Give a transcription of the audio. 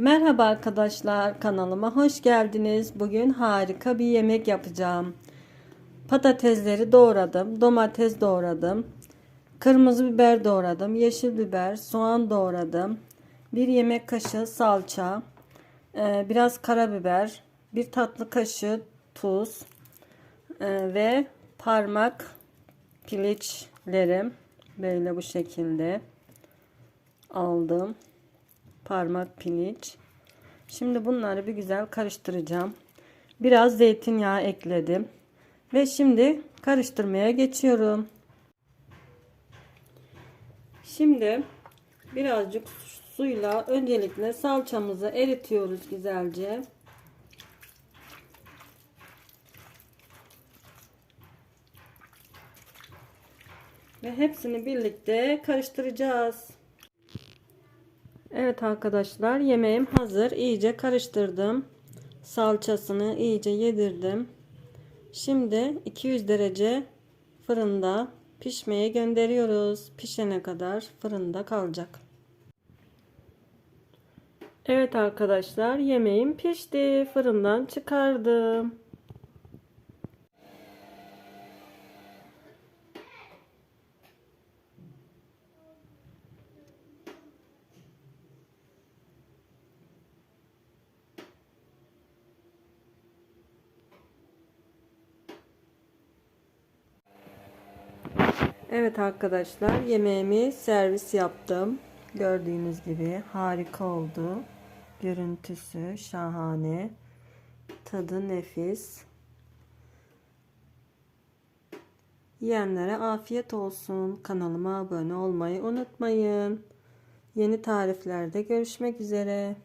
Merhaba arkadaşlar kanalıma hoş geldiniz. Bugün harika bir yemek yapacağım. Patatesleri doğradım, domates doğradım, kırmızı biber doğradım, yeşil biber, soğan doğradım, bir yemek kaşığı salça, e, biraz karabiber, bir tatlı kaşığı tuz e, ve parmak piliçlerim böyle bu şekilde aldım parmak piliç. Şimdi bunları bir güzel karıştıracağım. Biraz zeytinyağı ekledim. Ve şimdi karıştırmaya geçiyorum. Şimdi birazcık suyla öncelikle salçamızı eritiyoruz güzelce. Ve hepsini birlikte karıştıracağız. Evet arkadaşlar yemeğim hazır. İyice karıştırdım. Salçasını iyice yedirdim. Şimdi 200 derece fırında pişmeye gönderiyoruz. Pişene kadar fırında kalacak. Evet arkadaşlar yemeğim pişti. Fırından çıkardım. Evet arkadaşlar yemeğimi servis yaptım. Gördüğünüz gibi harika oldu. Görüntüsü şahane. Tadı nefis. Yiyenlere afiyet olsun. Kanalıma abone olmayı unutmayın. Yeni tariflerde görüşmek üzere.